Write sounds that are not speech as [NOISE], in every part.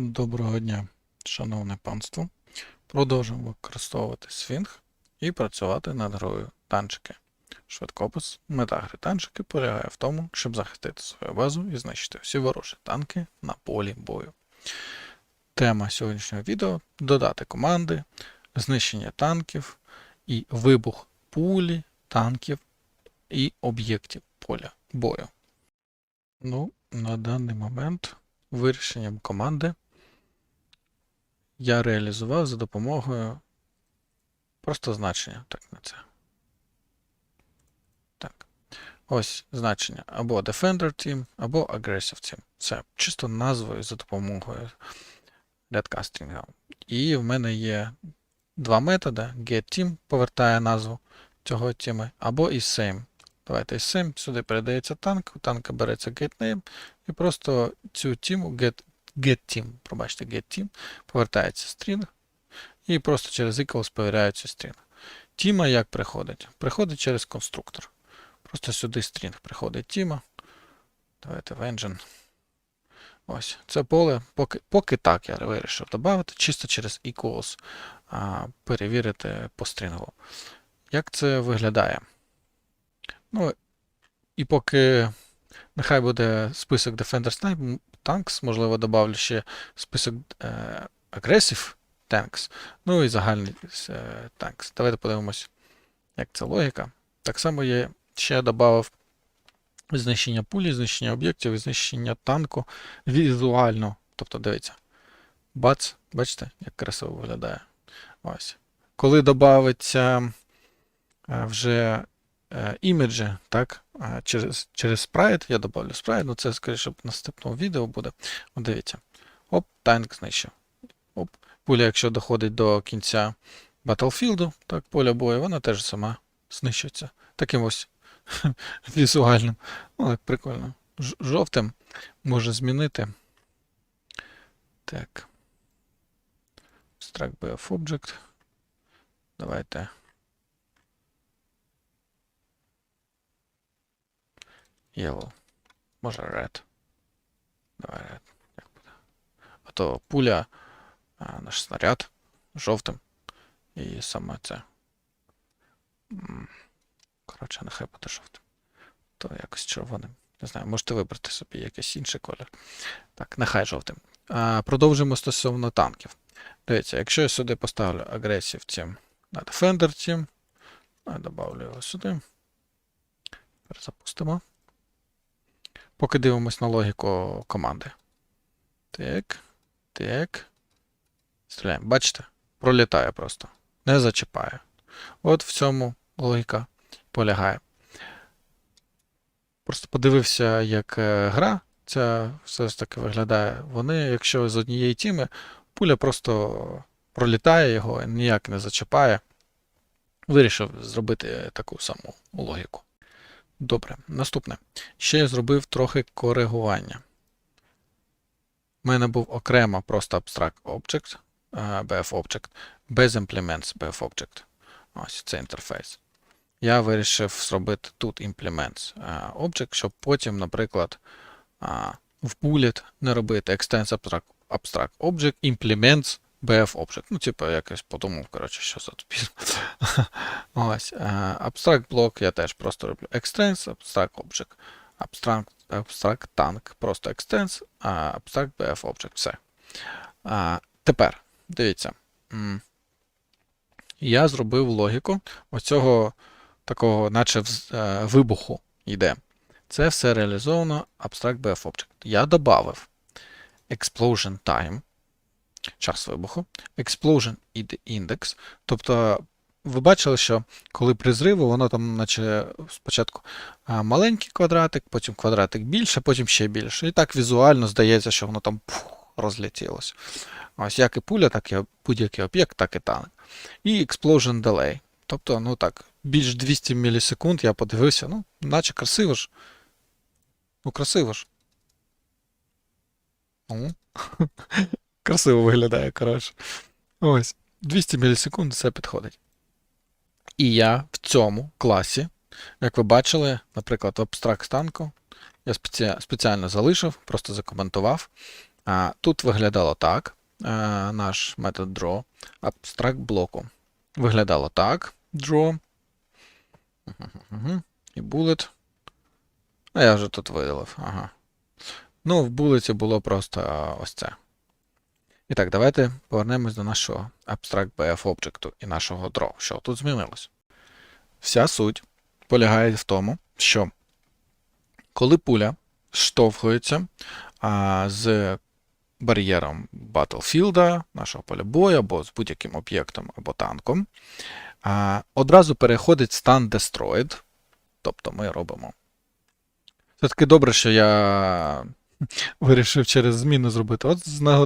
Доброго дня, шановне панство. Продовжуємо використовувати Swing і працювати над грою танчики. Швидкопис. Мета гри танчики полягає в тому, щоб захистити свою базу і знищити всі ворожі танки на полі бою. Тема сьогоднішнього відео додати команди, знищення танків і вибух пулі, танків і об'єктів поля бою. Ну, на даний момент вирішенням команди я реалізував за допомогою просто значення. Так, на це. Так. Ось значення або Defender Team, або Aggressive Team. Це чисто назвою за допомогою Deadcasting. І в мене є два методи. GetTeam повертає назву цього тіми, або isSame. Давайте isSame, сюди передається танк, у танка береться getName, і просто цю тіму get, getTeam, пробачте, getTeam, повертається стрінг, і просто через equals перевіряється стрінг. Тіма як приходить? Приходить через конструктор. Просто сюди стрінг приходить тіма. Давайте в engine. Ось, це поле. Поки, поки так я вирішив додати, чисто через equals а, перевірити по стрінгу. Як це виглядає? Ну, і поки нехай буде список Defender Snipe Tanks, можливо, добавлю ще список е, Aggressive Tanks, ну і загальний е, Tanks. Давайте подивимось, як це логіка. Так само я ще додав знищення пулі, знищення об'єктів і знищення танку візуально. Тобто, дивіться. Бац, бачите, як красиво виглядає. Ось. Коли додається вже е, іміджі, так, е, через, через спрайт, я додавлю спрайт, ну це, скоріше, в наступному відео буде. От дивіться. Оп, танк знищив. Оп. Пуля, якщо доходить до кінця Battlefield, так, поля бою, вона теж сама знищується. Таким ось [LAUGHS] візуальним. Ну, прикольно. Жовтим може змінити. Так. Abstract BF Object. Давайте. Yellow. Може red. Давай red. Як буде? А то пуля, а, наш снаряд жовтим. І саме це. Коротше, нехай буде жовтим. То якось червоним. Не знаю, можете вибрати собі якийсь інший колір. Так, нехай жовтим. А, продовжимо стосовно танків. Дивіться, якщо я сюди поставлю Aggressive Team на Defender Team, я добавлю його сюди. Перезапустимо. Поки дивимось на логіку команди. Так. Так. Стріляємо. Бачите? Пролітає просто. Не зачіпає. От в цьому логіка полягає. Просто подивився, як е, гра ця все ж таки виглядає. Вони, якщо з однієї тіми, пуля просто пролітає його, ніяк не зачіпає. Вирішив зробити таку саму логіку. Добре, наступне. Ще я зробив трохи коригування. У мене був окремо просто Abstract Object, е, BF Object, без Implements BF Object. Ось це інтерфейс. Я вирішив зробити тут Implements е, Object, щоб потім, наприклад, в bullet не робити Extends abstract Object, Implements BF Object. Ну, типу, якось подумав, коротше, що за тупізм. [LAUGHS] Ось. е, Abstract блок я теж просто роблю Extends, Abstract Object. Abstract, abstract Tank, просто Extends, Abstract BF Object. Все. Тепер, дивіться. Я зробив логіку оцього такого, наче е, вибуху йде. Це все реалізовано Abstract BF Object. Я додав Explosion Time, час вибуху, Explosion id- Index. Тобто, ви бачили, що коли при зриву, воно там, наче спочатку маленький квадратик, потім квадратик більше, потім ще більше. І так візуально здається, що воно там пух, розлетілося. Ось як і пуля, так і будь-який об'єкт, так і танк. І Explosion Delay. Тобто, ну так, більш 200 мілісекунд я подивився, ну, наче красиво ж. Ну, красиво ж. Ну. [LAUGHS] Красиво виглядає, коротше. Ось. 200 мілісекунд це підходить. І я в цьому класі, як ви бачили, наприклад, в абстракт станку, я спеці- спеціально залишив, просто закоментував А, тут виглядало так. А, наш метод draw, абстракт блоку. Виглядало так. Draw. І bullet. А я вже тут видалив. Ага. Ну, в булеті було просто ось це. І так, давайте повернемось до нашого Abstract BF об'єкту і нашого draw. Що тут змінилось? Вся суть полягає в тому, що коли пуля штовхується а, з бар'єром Battlefield, нашого поля бою, або з будь-яким об'єктом або танком, а, одразу переходить стан Destroyed. Тобто ми робимо. Це таки добре, що я [LAUGHS] вирішив через зміну зробити. От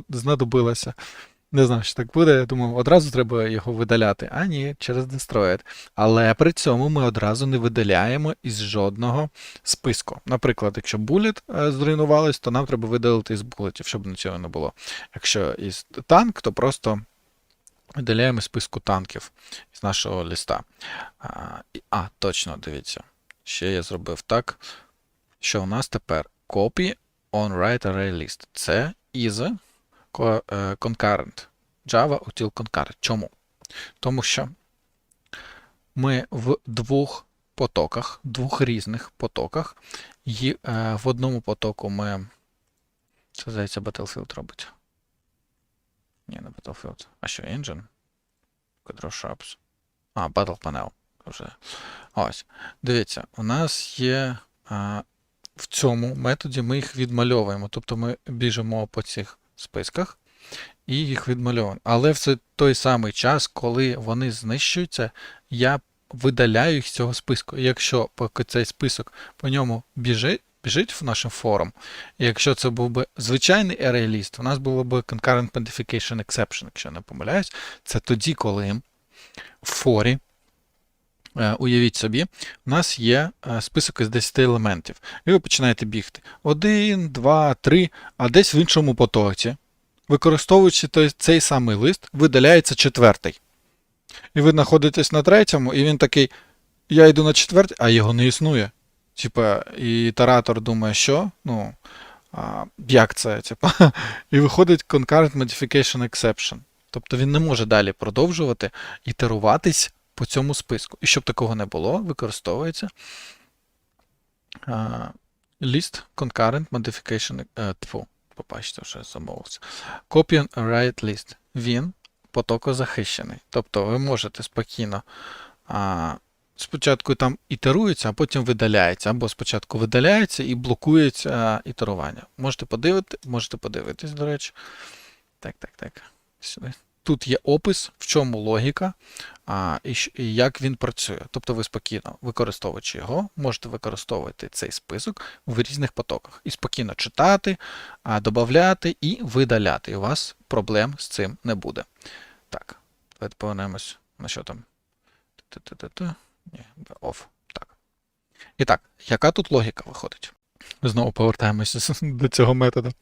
знадобилося. Не знав, що так буде. Я думав, одразу треба його видаляти. А ні, через Destroyed. Але при цьому ми одразу не видаляємо із жодного списку. Наприклад, якщо булет е, зруйнувалось, то нам треба видалити із булетів, щоб нічого не було. Якщо із танк, то просто видаляємо списку танків з нашого листа. А, точно, дивіться. Ще я зробив так, що у нас тепер copy on write array list. Це is е, concurrent. Java util concurrent. Чому? Тому що ми в двох потоках, двох різних потоках, і е, в одному потоку ми. Це здається, Battlefield робить. Ні, не Battlefield. А що, Engine? Control Shops. А, Battle Panel. Вже. Ось. Дивіться, у нас є а, в цьому методі ми їх відмальовуємо. Тобто ми біжимо по цих списках і їх відмальовуємо. Але в той самий час, коли вони знищуються, я видаляю їх з цього списку. І якщо поки цей список по ньому біжить, біжить в нашим форум, і якщо це був би звичайний array list, у нас було б concurrent modification exception, якщо я не помиляюсь, це тоді, коли в форі Уявіть собі, у нас є е, список із 10 елементів, і ви починаєте бігти. Один, два, три, а десь в іншому потоці, використовуючи той, цей самий лист, видаляється четвертий. І ви знаходитесь на третьому, і він такий: я йду на четвертий, а його не існує. Типа, і ітератор думає, що? Ну, а, як це? Типа, і виходить concurrent modification exception. Тобто він не може далі продовжувати ітеруватись по цьому списку. І щоб такого не було, використовується а, list concurrent modification. е, Тьфу, побачите, вже замовився. Copy and write list. Він потокозахищений. Тобто ви можете спокійно а, спочатку там ітерується, а потім видаляється. Або спочатку видаляється і блокується ітерування. Можете подивити, можете подивитись, до речі. Так, так, так. Сюди. Тут є опис, в чому логіка, а, і, як він працює. Тобто ви спокійно, використовуючи його, можете використовувати цей список в різних потоках і спокійно читати, а, додати і видаляти. І у вас проблем з цим не буде. Так, давайте повернемось на що там. Ні, off. Так. І так, яка тут логіка виходить? Знову повертаємося [LAUGHS] до цього методу.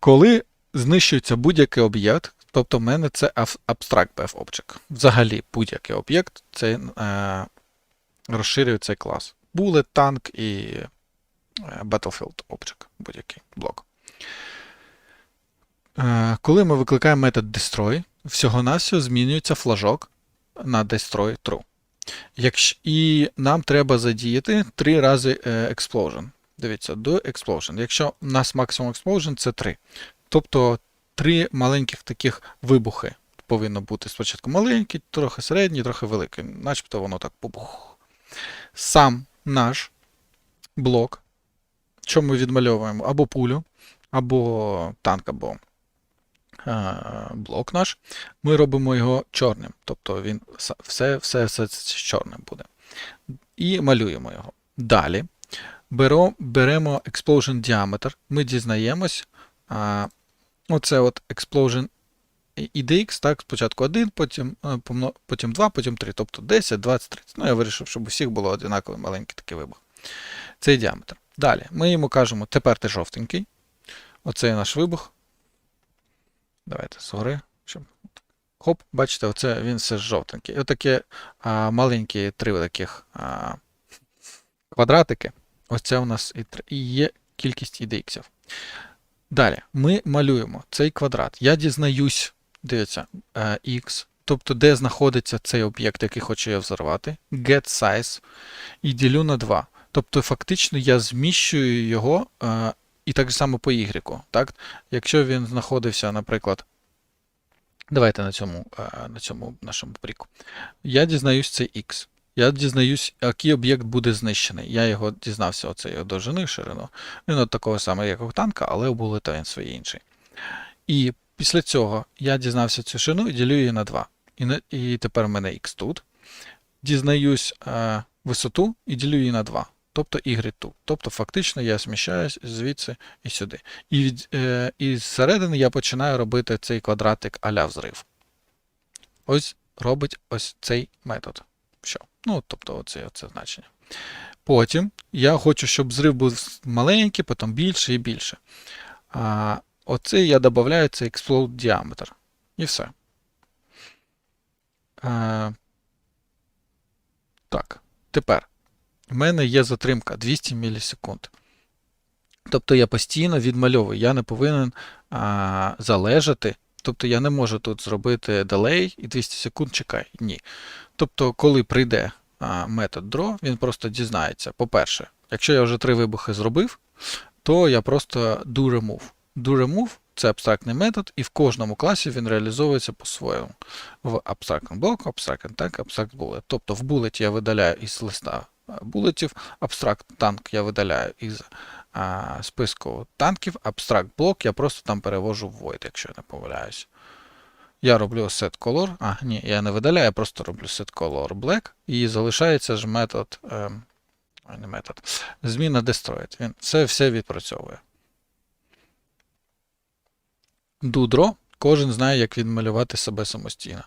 Коли знищується будь-який об'єкт, тобто в мене це аб- Abstract BF Object. Взагалі будь-який об'єкт це е, розширює цей клас. Bullet, танк і е, Battlefield Object, будь-який блок. Е, коли ми викликаємо метод destroy, всього-навсього змінюється флажок на destroy true. Якщо, і нам треба задіяти три рази е, explosion. Дивіться, до explosion. Якщо у нас максимум explosion це 3. Тобто три маленьких таких вибухи повинно бути спочатку маленькі, трохи середні, трохи великі. Начебто воно так побух. Сам наш блок, що ми відмальовуємо або пулю, або танк, або е, блок наш, ми робимо його чорним. Тобто він все, все, все чорним буде. І малюємо його. Далі беремо, explosion diameter, ми дізнаємось. Оце от explosion IDX, так, спочатку 1, потім, е, потім 2, потім 3, тобто 10, 20, 30. Ну, я вирішив, щоб у всіх було одинаковий маленький такий вибух. Цей діаметр. Далі, ми йому кажемо, тепер ти жовтенький. Оцей наш вибух. Давайте згори. Щоб... Хоп, бачите, оце він все жовтенький. І отаке а, маленькі три таких а, квадратики. Ось це у нас і, і є кількість IDX. Далі ми малюємо цей квадрат. Я дізнаюсь, дивіться, е, x, тобто де знаходиться цей об'єкт, який хочу я взорвати, get size, і ділю на 2. Тобто, фактично я зміщую його е, і так само по y. Так? Якщо він знаходився, наприклад, давайте на цьому, е, на цьому нашому пріку. Я дізнаюсь цей x. Я дізнаюсь, який об'єкт буде знищений. Я його дізнався оцей його довжину і ширину. Він от такого самого, як у танка, але у булета він свій інший. І після цього я дізнався цю ширину і ділю її на 2. І, на- і тепер в мене x тут. Дізнаюсь е, висоту і ділю її на 2. Тобто y тут. Тобто фактично я зміщаюсь звідси і сюди. І, від, е, і зсередини я починаю робити цей квадратик а-ля взрив. Ось робить ось цей метод. Ну, тобто, оце, оце значення. Потім я хочу, щоб зрив був маленький, потім більше і більше. А, оце я додаю цей explode діаметр. І все. А, так, тепер. У мене є затримка 200 мілісекунд. Тобто я постійно відмальовую. Я не повинен а, залежати. Тобто я не можу тут зробити delay і 200 секунд чекай. Ні. Тобто, коли прийде метод draw, він просто дізнається. По-перше, якщо я вже три вибухи зробив, то я просто do remove. Do remove це абстрактний метод, і в кожному класі він реалізовується по-своєму. В abstract block, abstract tag, abstract bullet. Тобто в булеті я видаляю із листа булетів, abstract танк я видаляю із а, списку танків, abstract блок я просто там перевожу void, якщо я не помиляюсь. Я роблю set color. А, ні, я не видаляю, я просто роблю set color black. І залишається ж метод. Ем, не метод. Зміна destroyed. Він це все відпрацьовує. Дудро. Кожен знає, як відмалювати себе самостійно.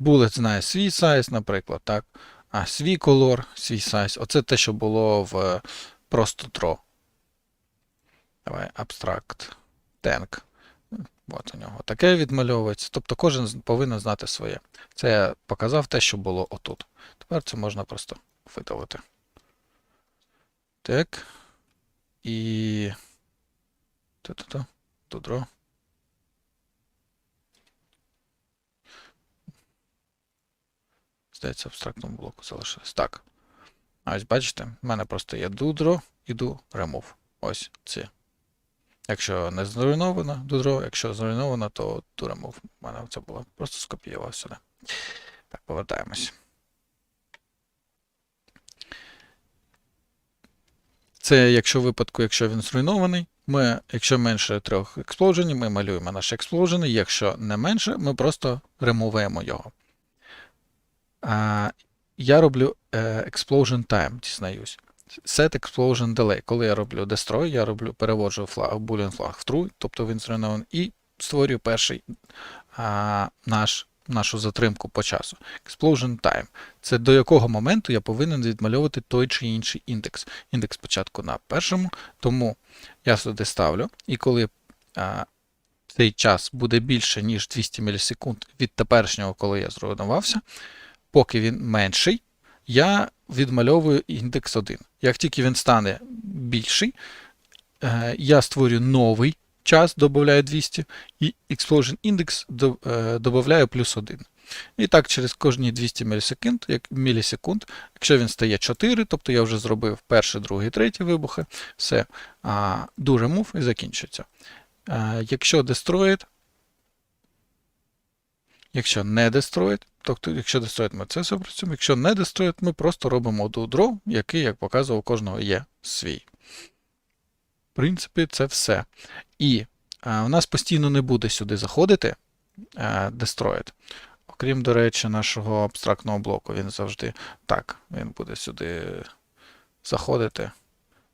Bullet знає свій сайз, наприклад, так. А свій колор, свій сайз. Оце те, що було в е, просто draw. Давай, abstract tank. От у нього таке відмальовується. Тобто кожен повинен знати своє. Це я показав те, що було отут. Тепер це можна просто видалити. Так. І. Ту-ту-ту. Дудро. Здається, абстрактному блоку залишилось. Так. А ось бачите, в мене просто є дудро і do remove. Ось ці. Якщо не зруйновано, дудро, якщо зруйновано, то remove. У мене це було. Просто скопіював сюди. Так, повертаємось. Це якщо в випадку, якщо він зруйнований, ми, якщо менше трьох експлодженів, ми малюємо наші експлоджени. Якщо не менше, ми просто ремовуємо його. А, я роблю е, explosion time, дізнаюсь. Set explosion delay. Коли я роблю destroy, я роблю, переводжу флаг, boolean флаг в true, тобто він зруйнований, і створюю перший а, наш, нашу затримку по часу. Explosion time. Це до якого моменту я повинен відмальовувати той чи інший індекс. Індекс спочатку на першому, тому я сюди ставлю, і коли а, цей час буде більше, ніж 200 мілісекунд від теперішнього, коли я зруйнувався, поки він менший, я відмальовую індекс 1. Як тільки він стане більший, е, я створю новий час, додаю 200, і Explosion Index е, додаю плюс 1. І так через кожні 200 мілісекунд, як, мілісекунд, якщо він стає 4, тобто я вже зробив перший, другий, третій вибухи, все, do remove і закінчується. Е, Якщо destroyed, Якщо не destroyed, тобто, якщо destroyed, ми це все працюємо. Якщо не destroyed, ми просто робимо do draw, який, як показував, у кожного є свій. В принципі, це все. І а, у нас постійно не буде сюди заходити а, destroyed. Окрім, до речі, нашого абстрактного блоку, він завжди так, він буде сюди заходити.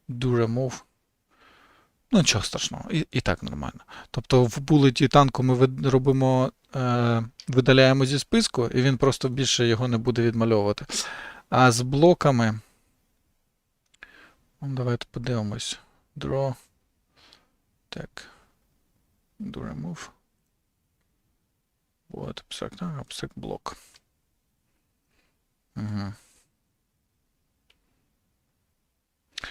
Do remove. Ну, нічого страшного, і, і так нормально. Тобто в булеті танку ми робимо, е, видаляємо зі списку, і він просто більше його не буде відмальовувати. А з блоками. Ну, давайте подивимось. Draw. Так. Do remove. От, abstract, а, блок. Угу.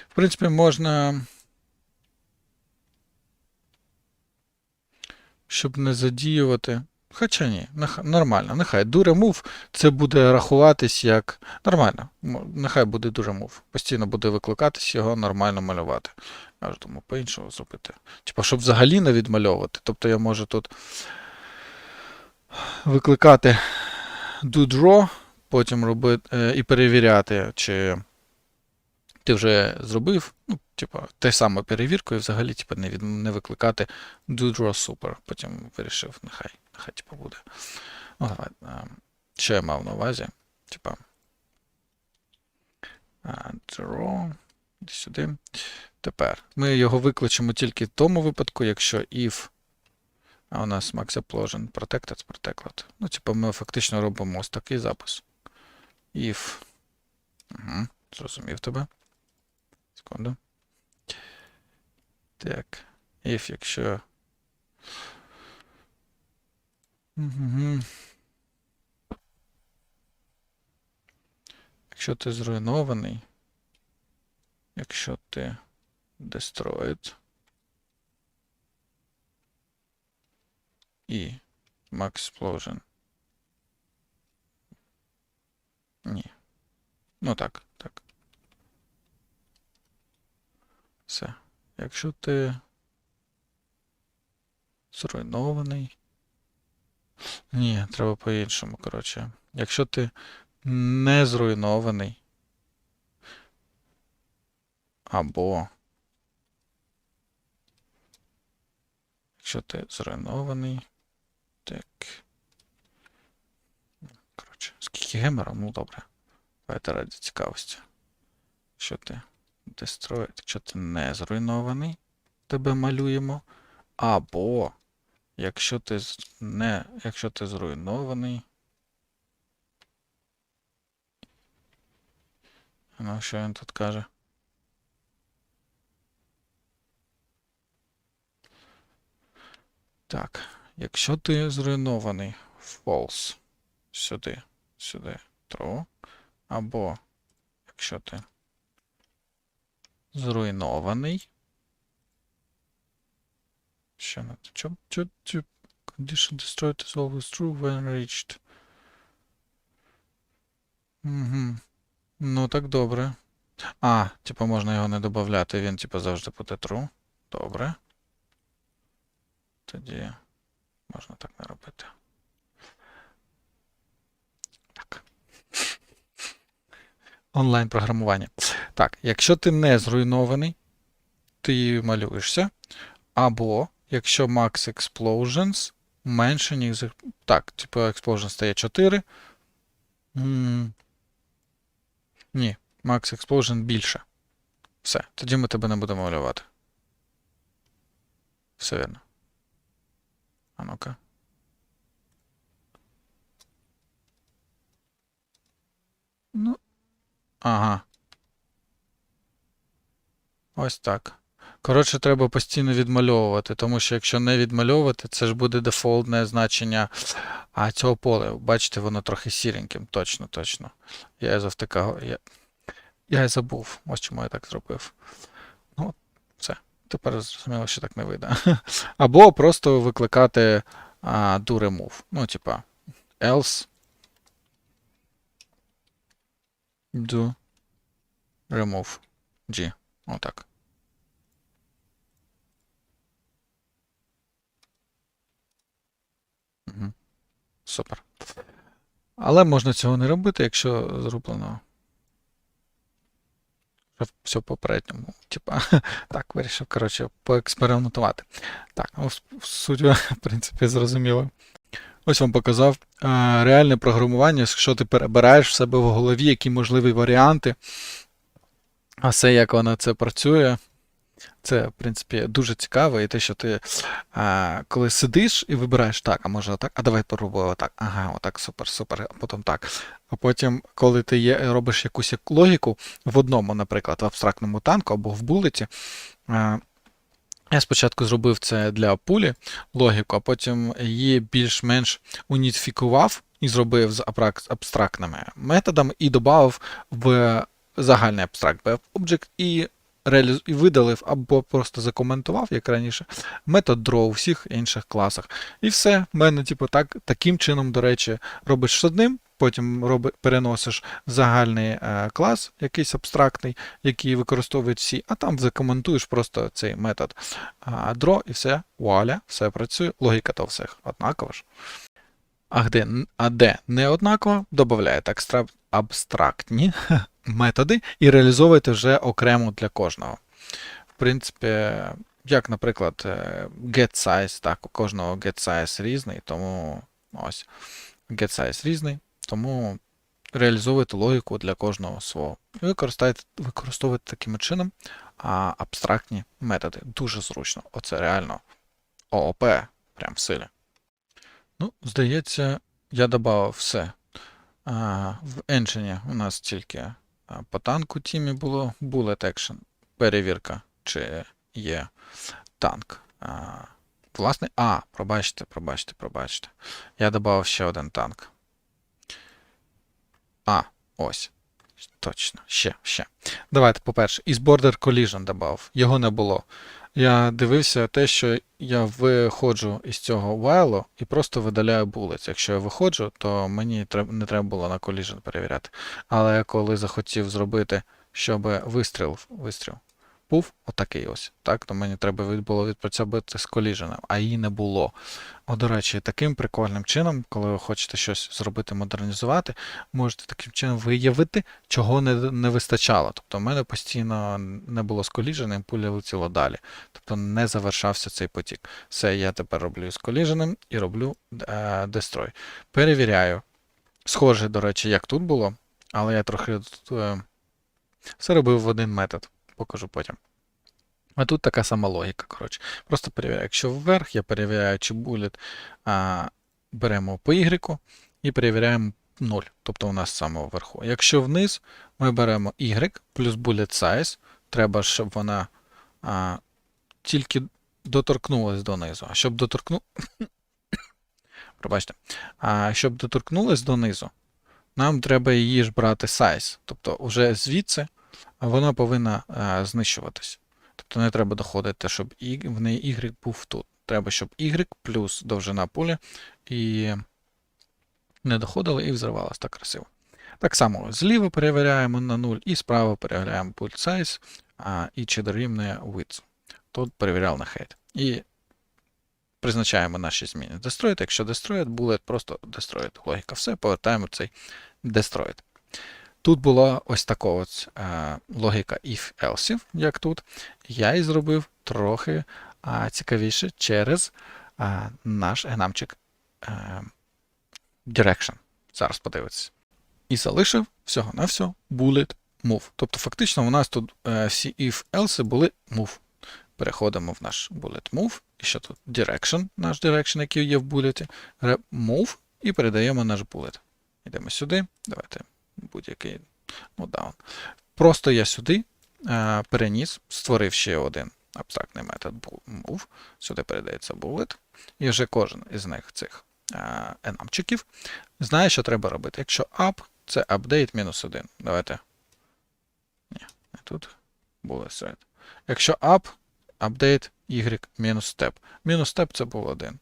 В принципі, можна. Щоб не задіювати. Хоча ні, нормально, нехай DoRemove це буде рахуватись як нормально. Нехай буде DoRemove. Постійно буде викликатись його нормально малювати. Я ж думаю, по-іншому зробити. Типа, щоб взагалі не відмальовувати. Тобто я можу тут викликати doDraw, потім робити е, і перевіряти, чи ти вже зробив, ну, типа, те саме перевірку, і взагалі, типа, не, від, не викликати doDraw Super. Потім вирішив, нехай, нехай типа, буде. Ну, давай, що я мав на увазі? Типа. Draw. Сюди. Тепер ми його викличемо тільки в тому випадку, якщо if. А у нас Max Explosion Protected Protected. Ну, типу, ми фактично робимо ось такий запис. If. Угу, зрозумів тебе. Секунду. Так. If, якщо. Угу. Якщо ти зруйнований. Якщо ти destroyed. І Max Explosion. Ні. Ну так, так. Все. Якщо ти зруйнований. Ні, треба по-іншому, коротше. Якщо ти не зруйнований. Або. Якщо ти зруйнований. Так. Коротше, скільки гемера? Ну добре. Давайте раді цікавості. Якщо ти destroyed, якщо ти не зруйнований, тебе малюємо. Або якщо ти не, якщо ти зруйнований. Ну, що він тут каже? Так, якщо ти зруйнований, false. Сюди, сюди, true. Або якщо ти зруйнований. Що на чо, чо, чо, condition destroyed is always true when reached. Угу. Ну так добре. А, типу можна його не додати, він типу завжди буде true. Добре. Тоді можна так не робити. Онлайн програмування. Так, якщо ти не зруйнований, ти малюєшся. Або якщо Max Explosions менше, ніж. Так, типу Explosion стає 4. М, Ні, Max Explosion більше. Все, тоді ми тебе не будемо малювати. Все вірно. А ну-ка. Ну. Ага. Ось так. Коротше, треба постійно відмальовувати, тому що якщо не відмальовувати, це ж буде дефолтне значення а, цього поля. Бачите, воно трохи сіреньким. Точно, точно. Я завтикав. Я, я і забув. Ось чому я так зробив. Ну, все. Тепер зрозуміло, що так не вийде. [LAUGHS] Або просто викликати а, do remove. Ну, типа, else do remove G. Отак. Угу. Супер. Але можна цього не робити, якщо зроблено все попередньому. Типа, [LAUGHS] так, вирішив, коротше, поекспериментувати. Так, ну, суть, [LAUGHS] в принципі, зрозуміло. Ось вам показав е, реальне програмування, якщо ти перебираєш в себе в голові, які можливі варіанти, а все, як воно це працює. Це, в принципі, дуже цікаво, і те, що ти а, коли сидиш і вибираєш так, а може отак, а давай попробуємо отак. Ага, отак, супер, супер, а потім так. А потім, коли ти є, робиш якусь логіку в одному, наприклад, в абстрактному танку або в булеті, а, я спочатку зробив це для пулі логіку, а потім її більш-менш уніфікував і зробив з абстрактними методами і додав в загальний абстракт BF Object і реаліз... видалив або просто закоментував, як раніше, метод draw у всіх інших класах. І все. В мене, типу, так, таким чином, до речі, робиш з одним, потім роби, переносиш загальний е, клас, якийсь абстрактний, який використовують всі, а там закоментуєш просто цей метод а, draw і все, вуаля, все працює. Логіка то всіх однакова ж. А де, а де не додаєте абстрактні [LAUGHS] методи і реалізовуєте вже окремо для кожного. В принципі, як, наприклад, е, getSize, так, у кожного getSize різний, тому ось getSize різний, тому реалізовуєте логіку для кожного свого. І використовуєте таким чином а, абстрактні методи. Дуже зручно. Оце реально ООП, прям в силі. Ну, здається, я додав все. А, в Engine у нас тільки по танку тімі було Bullet Action, перевірка, чи є танк. А, власне, а, пробачте, пробачте, пробачте. Я додав ще один танк. А, ось. Точно, ще, ще. Давайте, по-перше, із Border Collision додав. Його не було. Я дивився те, що я виходжу із цього вайлу і просто видаляю булець. Якщо я виходжу, то мені не треба було на collision перевіряти. Але коли захотів зробити, щоб вистріл, вистріл був отакий ось, так, то мені треба було відпрацьовувати з коліженом, а її не було. О, до речі, таким прикольним чином, коли ви хочете щось зробити, модернізувати, можете таким чином виявити, чого не, не вистачало. Тобто в мене постійно не було з коліженим, пуля летіла далі. Тобто не завершався цей потік. Все, я тепер роблю з коліженим і роблю е, дестрой. Перевіряю. Схоже, до речі, як тут було, але я трохи е, все робив в один метод. Покажу потім. А тут така сама логіка, коротше. Просто перевіряю. Якщо вверх, я перевіряю, чи булет а, беремо по Y і перевіряємо 0, тобто у нас саме вверху. Якщо вниз, ми беремо Y плюс bullet size. Треба, щоб вона а, тільки доторкнулась донизу. А щоб доторкну... [COUGHS] Пробачте. А щоб доторкнулась донизу, нам треба її ж брати size. Тобто, вже звідси вона повинна а, знищуватись. Тобто не треба доходити, щоб в неї Y був тут. Треба, щоб Y плюс довжина поля і не доходило і взривалось так красиво. Так само зліва перевіряємо на 0 і справа перевіряємо pult size а, і чи дорівнює width. Тут перевіряв на height. І призначаємо наші зміни. Destroyed, якщо destroyed, bullet, просто destroyed. Логіка все, повертаємо цей destroyed. Тут була ось така ось е, логіка if-else, як тут. Я її зробив трохи е, цікавіше через е, наш гнамчик direction. Зараз подивитися. І залишив всього-навсього bullet move. Тобто, фактично, у нас тут всі if-else були move. Переходимо в наш bullet move. І що тут? Direction, наш direction, який є в булеті. Move, і передаємо наш bullet. Йдемо сюди. Давайте будь-який моддаун. Просто я сюди е, переніс, створив ще один абстрактний метод move. Сюди передається bullet. І вже кожен із них цих е, енамчиків знає, що треба робити. Якщо up, це update мінус 1. Давайте. Ні, не тут. Bullet thread. Якщо up, update y мінус step. Мінус step це був 1.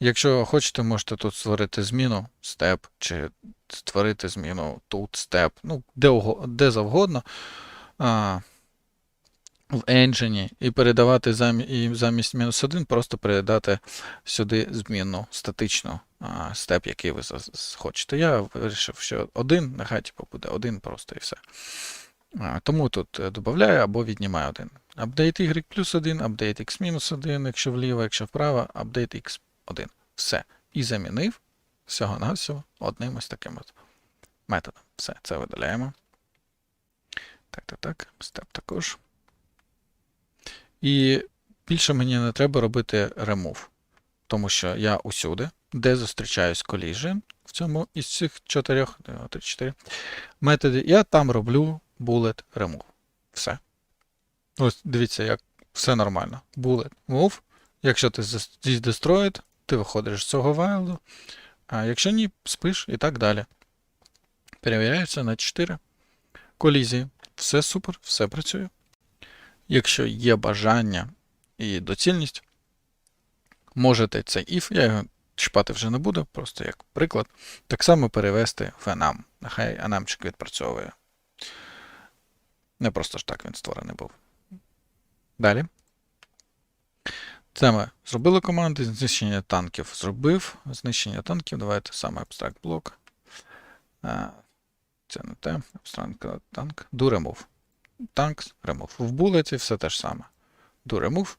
Якщо хочете, можете тут створити зміну step, чи створити зміну тут step, ну, де, де завгодно. А, в engine і передавати замість, і замість мінус 1 просто передати сюди зміну статичну степ, який ви хочете. Я вирішив, що один, нехай типу, буде один просто і все. А, тому тут е, додаю або віднімаю один. Update y плюс 1, update x мінус 1, якщо вліво, якщо вправо, update x 1. Все. І замінив всього-навсього одним ось таким от методом. Все, це видаляємо. Так, так, так. Степ також. І більше мені не треба робити remove, тому що я усюди, де зустрічаюсь collision в цьому із цих чотирьох, 3, 4 методів, я там роблю bullet remove. Все. Ось дивіться, як все нормально. Bullet move. Якщо ти здесь destroyed, ти виходиш з цього вайлу. А якщо ні, спиш і так далі. Перевіряється на 4 колізії. все супер, все працює. Якщо є бажання і доцільність, можете цей if, я його чіпати вже не буду, просто як приклад, так само перевести в enum. Нехай enamчик відпрацьовує. Не просто ж так він створений був. Далі. Ми зробили команди, знищення танків зробив. Знищення танків. Давайте саме абстракт блок. Це не те. Абстракт танк. Do remove. Tanks remove. В булеті все те ж саме. Do remove.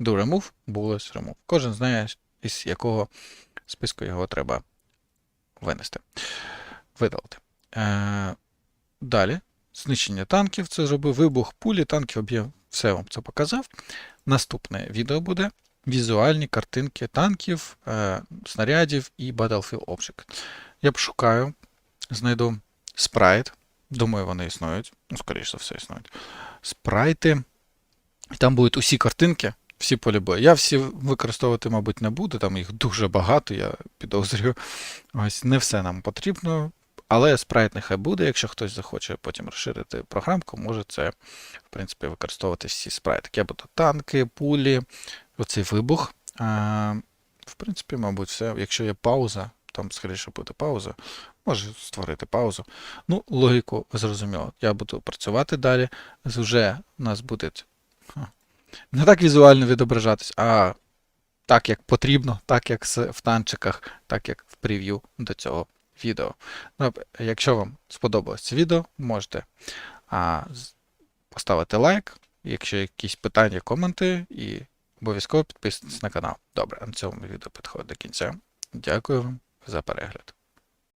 Do remove, bullets remove. Кожен знає, із якого списку його треба винести. Видалити. Е, далі. Знищення танків. Це зробив вибух пулі, танків об'єм. Все вам це показав. Наступне відео буде візуальні картинки танків, е, снарядів і Battlefield Object. Я пошукаю, знайду спрайт. Думаю, вони існують. Ну, скоріше за все, існують. Спрайти. Там будуть усі картинки, всі полі бою. Я всі використовувати, мабуть, не буду, там їх дуже багато, я підозрюю. Ось не все нам потрібно. Але спрайт нехай буде, якщо хтось захоче потім розширити програмку, може це, в принципі, використовувати всі спрайти. Я буду танки, пулі, оцей вибух. В принципі, мабуть, все. Якщо є пауза, там скоріше буде пауза, може створити паузу. Ну, логіку зрозуміло. Я буду працювати далі. Вже у нас буде не так візуально відображатись, а так, як потрібно, так як в танчиках, так як в прев'ю до цього відео. Ну, якщо вам сподобалось це відео, можете а, поставити лайк, якщо якісь питання, коменти, і обов'язково підписуйтесь на канал. Добре, на цьому відео підходить до кінця. Дякую вам за перегляд.